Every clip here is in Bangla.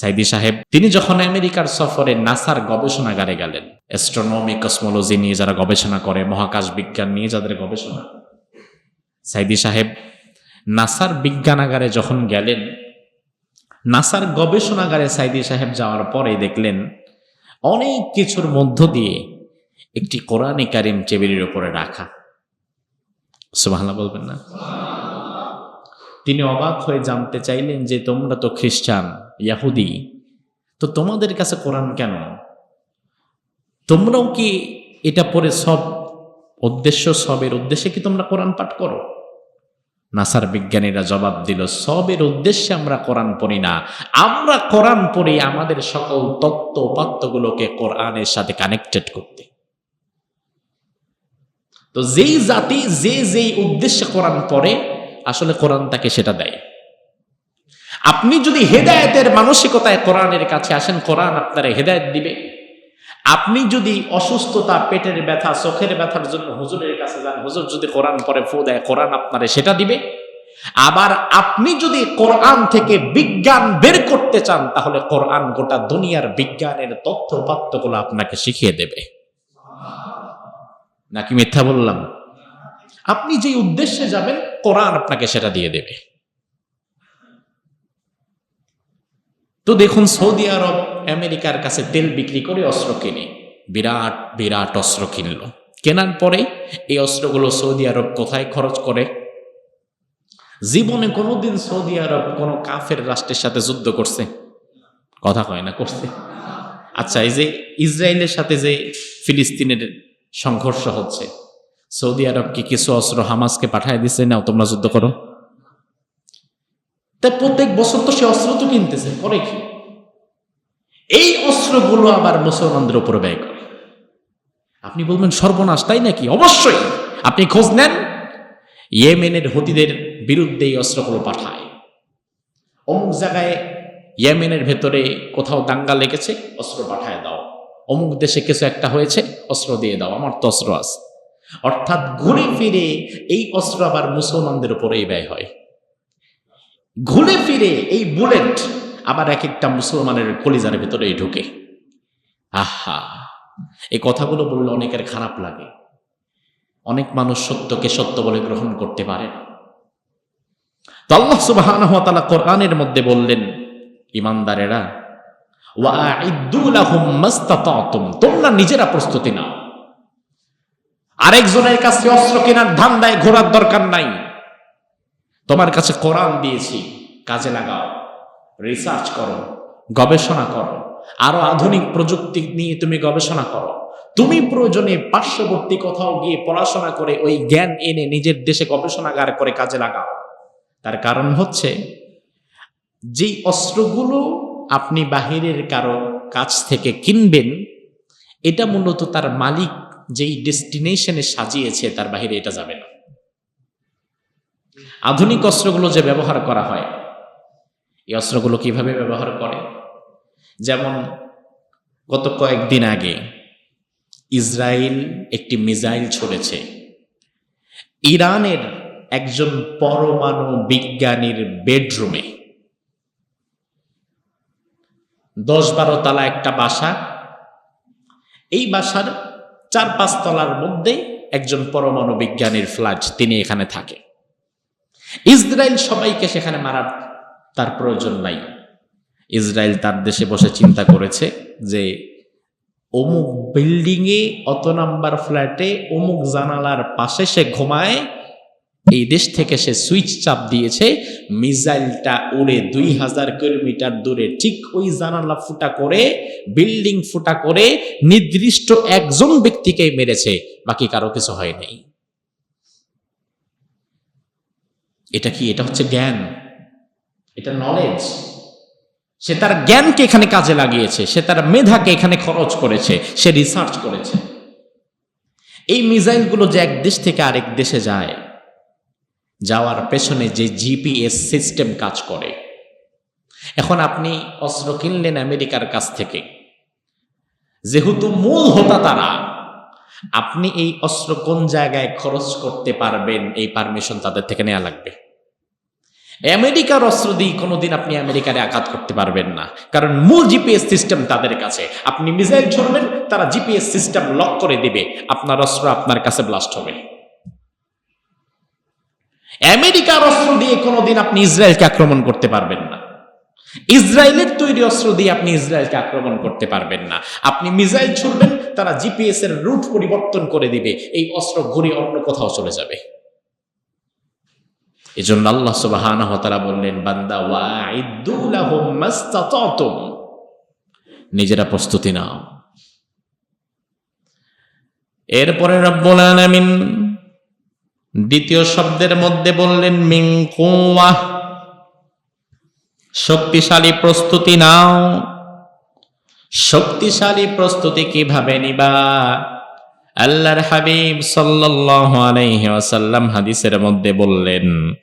সাইদি সাহেব, তিনি যখন আমেরিকার সফরে নাসার গবেষণাগারে গেলেন অ্যাস্ট্রোনমি কসমোলজি নিয়ে যারা গবেষণা করে, মহাকাশ বিজ্ঞান নিয়ে যাদের গবেষণা, সাইদি সাহেব নাসার বিজ্ঞানাগারে যখন গেলেন, নাসার গবেষণাগারে সাইদি সাহেব যাওয়ার পরে দেখলেন, অনেক কিছুর মধ্য দিয়ে একটি কোরআনে কারিম টেবিলের উপরে রাখা। সুবহানাল্লাহ বলবেন না? তিনি অবাক হয়ে জানতে চাইলেন যে তোমরা তো খ্রিস্টান, ইয়াহুদি। তো তোমাদের কাছে কোরআন কেন? তোমরাও কি এটা পড়ে সব উদ্দেশ্য, সবের উদ্দেশ্যে কি তোমরা কোরআন পাঠ করো? নাসার বিজ্ঞানীরা জবাব দিল, সবের উদ্দেশ্যে আমরা কোরআন পড়ি না। আমরা কোরআন পড়ি আমাদের সকল তত্ত্ব উপাত্তগুলোকে কোরআনের সাথে কানেক্টেড করতে। তো যেই জাতি, যে যেই উদ্দেশ্যে কোরআন পড়ে আসলে কোরআন তাকে সেটা দেয়। আপনি যদি হেদায়েতের মানসিকতায় কোরআনের কাছে আসেন, কোরআন আপনার হেদায়েত দিবে। আপনি যদি অসুস্থতা, পেটের ব্যথা, চোখের ব্যথার জন্য হুজুরের কাছে যান, হুজুর যদি কোরআন পরে ফু দেয়, কোরআন আপনারে সেটা দিবে। আবার আপনি যদি কোরআন থেকে বিজ্ঞান বের করতে চান, তাহলে কোরআন গোটা দুনিয়ার বিজ্ঞানের তথ্য উপাত্তগুলো আপনাকে শিখিয়ে দেবে। নাকি মিথ্যা বললাম? আপনি যে উদ্দেশ্যে যাবেন, কোরআন আপনাকে সেটা দিয়ে দেবে। তো দেখুন, সৌদি আরব আমেরিকার কাছে তেল বিক্রি করে অস্ত্র কিনে। বিরাট বিরাট অস্ত্র কিনলো। কেনার পরে এই অস্ত্রগুলো সৌদি আরব কোথায় খরচ করে? জীবনে কোনোদিন সৌদি আরব কোনো কাফের রাষ্ট্রের সাথে যুদ্ধ করছে? কথা কয় না, করছে। আচ্ছা এই যে ইসরায়েলের সাথে যে ফিলিস্তিনের সংঘর্ষ হচ্ছে সৌদি আরব কি কিছু অস্ত্র হামাসকে পাঠায় দিছে? না তোমরা যুদ্ধ করো। তাই প্রত্যেক বছর তো সে অস্ত্র তো কিনতেছে, করে কি? এই অস্ত্রগুলো আবার মুসলমানদের উপর ব্যয় করে। আপনি বলবেন, সর্বনাশ, তাই নাকি? অবশ্যই। আপনি খোঁজ নেন। ইয়েমেনের হতিদের বিরুদ্ধে এই অস্ত্রগুলো পাঠায়। অমুক জায়গায় ইয়েমেনের ভেতরে কোথাও দাঙ্গা লেগেছে, অস্ত্র পাঠায় দাও। অমুক দেশে কিছু একটা হয়েছে, অস্ত্র দিয়ে দাও। আমার তো অস্ত্র আছে। অর্থাৎ ঘুরে ফিরে এই অস্ত্র আবার মুসলমানদের উপরেই ব্যয় হয়। ঘুরে ফিরে এই বুলেট আবার এক একটা মুসলমানের কলিজার ভেতরেই ঢুকে। আহা! এই কথাগুলো বললে অনেকের খারাপ লাগে। অনেক মানুষ সত্যকে সত্য বলে গ্রহণ করতে পারে তো আল্লাহ কোরআনের মধ্যে বললেন, ইমানদারেরা তোমরা নিজেরা প্রস্তুতি নাও। আরেকজনের কাছে অস্ত্র কেনার ধান্দায় ঘোরার দরকার নাই। তোমার কাছে কোরআন দিয়েছি, কাজে লাগাও। রিসার্চ করো, গবেষণা করো। আরও আধুনিক প্রযুক্তি নিয়ে তুমি গবেষণা করো। তুমি প্রয়োজনে পার্শ্ববর্তী কোথাও গিয়ে পড়াশোনা করে ওই জ্ঞান এনে নিজের দেশে গবেষণাগার করে কাজে লাগাও। তার কারণ হচ্ছে, যেই অস্ত্রগুলো আপনি বাহিরের কারও কাছ থেকে কিনবেন, এটা মূলত তার মালিক যেই ডেস্টিনেশনে সাজিয়েছে, তার বাহিরে এটা যাবে না। আধুনিক অস্ত্রগুলো যে ব্যবহার করা হয়, এই অস্ত্রগুলো কীভাবে ব্যবহার করে? যেমন, গত কয়েকদিন আগে ইসরায়েল একটি মিসাইল ছড়েছে। ইরানের একজন পরমাণু বিজ্ঞানীর বেডরুমে। দশ বারো তালা একটা বাসা। এই বাসার চার পাঁচ তলার মধ্যে একজন পরমাণু বিজ্ঞানীর ফ্ল্যাট তিনি এখানে থাকে। ইসরায়েল সবাইকে সেখানে মারার তার প্রয়োজন নাই। ইসরায়েল তার দেশে বসে চিন্তা করেছে যে অমুক বিল্ডিংয়ে অত নাম্বার ফ্ল্যাটে অমুক জানালার পাশে সে ঘুমায় এই দেশ থেকে সে সুইচ চাপ দিয়েছে, মিসাইলটা উড়ে দুই হাজার কিলোমিটার দূরে, ঠিক ওই জানালা ফুটা করে, বিল্ডিং ফুটা করে, নির্দিষ্ট একজন ব্যক্তিকে মেরেছে, বাকি কারও কিছু হয় নাই। এটা কি, এটা হচ্ছে জ্ঞান? এটা নলেজ সে তার জ্ঞানকে এখানে কাজে লাগিয়েছে, সে তার মেধাকে এখানে খরচ করেছে, সে রিসার্চ করেছে। এই মিসাইলগুলো যে এক দেশ থেকে আরেক দেশে যায় যাওয়ার পেছনে যে জিপিএস সিস্টেম কাজ করে। এখন আপনি অস্ত্র কিনলেন আমেরিকার কাছ থেকে। যেহেতু মূল হোতা তারা, আপনি এই অস্ত্র কোন জায়গায় খরচ করতে পারবেন এই পারমিশন তাদের থেকে নেওয়া লাগবে। আমেরিকার অস্ত্র দিয়ে কোনোদিন আপনি আমেরিকারে আঘাত করতে পারবেন না। কারণ মূল জিপিএস সিস্টেম তাদের কাছে। আপনি মিসাইল ছড়বেন, তারা জিপিএস সিস্টেম লক করে দিবে। আপনার অস্ত্র আপনার কাছে ব্লাস্ট হবে। আমেরিকার অস্ত্র দিয়ে কোনোদিন আপনি ইসরায়েলকে আক্রমণ করতে পারবেন না। ইসরায়েলের তৈরি অস্ত্র দিয়ে আপনি ইসরায়েলকে আক্রমণ করতে পারবেন না। আপনি মিসাইল ছুড়বেন, তারা জিপিএস এর রুট পরিবর্তন করে দিবে, এই অস্ত্র ঘুরে অন্য কোথাও চলে যাবে। এজন্য আল্লাহ সুবহানাহু তাআলা বললেন, বান্দা ওয়াইদু লাহুম নিজেরা প্রস্তুতি নাও। এরপরে রব্বুল আলামিন দ্বিতীয় শব্দের মধ্যে বললেন কুওয়া শক্তিশালী প্রস্তুতি নাও। শক্তিশালী প্রস্তুতি কীভাবে নিবা? আল্লাহর হাবিব সাল্লাল্লাহু আলাইহি ওয়াসাল্লাম হাদিসের মধ্যে বললেন,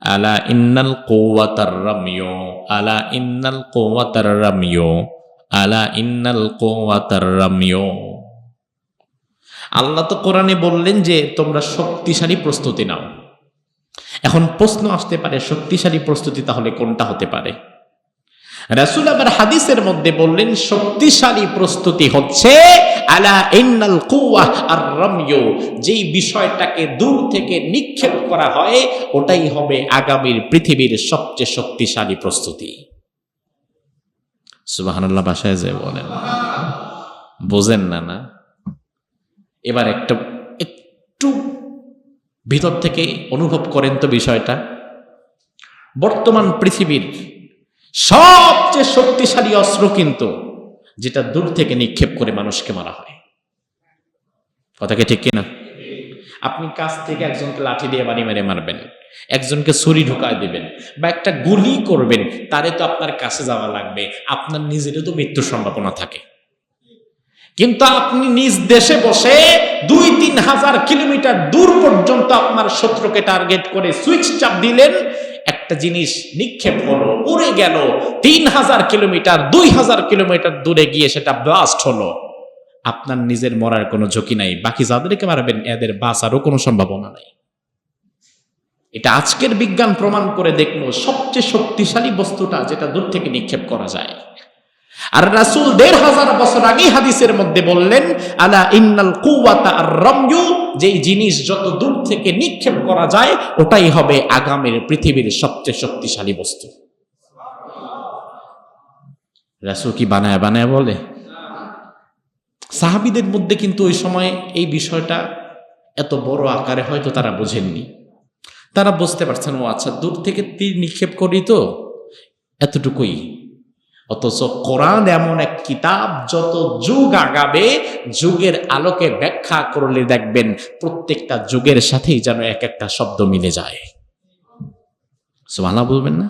আলা ইন্নাল কুওয়াতার রামিয়ু, আলা ইন্নাল কুওয়াতার রামিয়ু, আলা ইন্নাল কুওয়াতার রামিয়ু। আল্লাহ তো কোরআনে বললেন যে, তোমরা শক্তিশালী প্রস্তুতি নাও। এখন প্রশ্ন আসতে পারে, শক্তিশালী প্রস্তুতি তাহলে কোনটা হতে পারে? রাসূল আবার হাদিসের মধ্যে বললেন, শক্তিশালী প্রস্তুতি হচ্ছে, আলা ইন্নাল কুওয়া আর রামিয়ু, যেই বিষয়টাকে দূর থেকে নিক্ষেপ করা হয়, ওটাই হবে আগামীর পৃথিবীর সবচেয়ে শক্তিশালী প্রস্তুতি। সুবহানাল্লাহ, বাসায় যায় বলেন। বোঝেন না না? এবার একটা একটু ভিতর থেকে অনুভব করেন তো বিষয়টা। বর্তমান পৃথিবীর সবচেয়ে শক্তিশালী অস্ত্র কিন্তু যেটা দূর থেকে নিক্ষেপ করে মানুষকে মারা হয়। কথাকে ঠিক কিনা? আপনি কাছ থেকে একজনকে লাঠি দিয়ে বাড়ি মেরে মারবেন, একজনকে ছুরি ঢুকায় দিবেন বা একটা গুলি করবেন, তারে তো আপনার কাছে যাওয়া লাগবে। আপনার নিজেরও তো মৃত্যুর সম্ভাবনা থাকে। কিন্তু আপনি নিজ দেশে বসে দুই তিন হাজার কিলোমিটার দূর পর্যন্ত আপনার শত্রুকে টার্গেট করে সুইচ চাপ দিলেন। একটা জিনিস নিক্ষেপ হলো, উড়ে গেল। তিন হাজার কিলোমিটার, দুই হাজার কিলোমিটার দূরে গিয়ে সেটা ব্লাস্ট হলো। আপনার নিজের মরার কোনো ঝুঁকি নাই। বাকি যাদেরকে মারবেন, এদের বাঁচারও কোনো সম্ভাবনা নাই। এটা আজকের বিজ্ঞান প্রমাণ করে দেখল, সবচেয়ে শক্তিশালী বস্তুটা যেটা দূর থেকে নিক্ষেপ করা যায়। আর রাসূল দেড় হাজার বছর আগে হাদিসের মধ্যে বললেন, আলা ইন্নাল কুওয়াতা আর রাময়ু যেই জিনিস যত দূর থেকে নিক্ষেপ করা যায়, ওটাই হবে আগামীর পৃথিবীর সবচেয়ে শক্তিশালী বস্তু। রাসূল কি বানায় বানায় বলে? সাহাবিদের মধ্যে কিন্তু ওই সময় এই বিষয়টা এত বড় আকারে হয়তো তারা বোঝেননি। তারা বুঝতে পারছেন, ও আচ্ছা দূর থেকে তীর নিক্ষেপ করি তো? এতটুকুই। অথচ কোরআন এমন এক কিতাব, যত যুগ আগাবে, যুগের আলোকে ব্যাখ্যা করলে দেখবেন প্রত্যেকটা যুগের সাথেই যেন এক একটা শব্দ মিলে যায়। সুবহানাল্লাহ বলবেন না?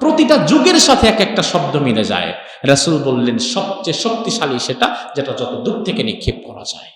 প্রতিটা যুগের সাথে এক একটা শব্দ মিলে যায়। রাসূল বললেন, সবচেয়ে শক্তিশালী সেটা, যেটা যত দূর থেকে নিক্ষেপ করা যায়।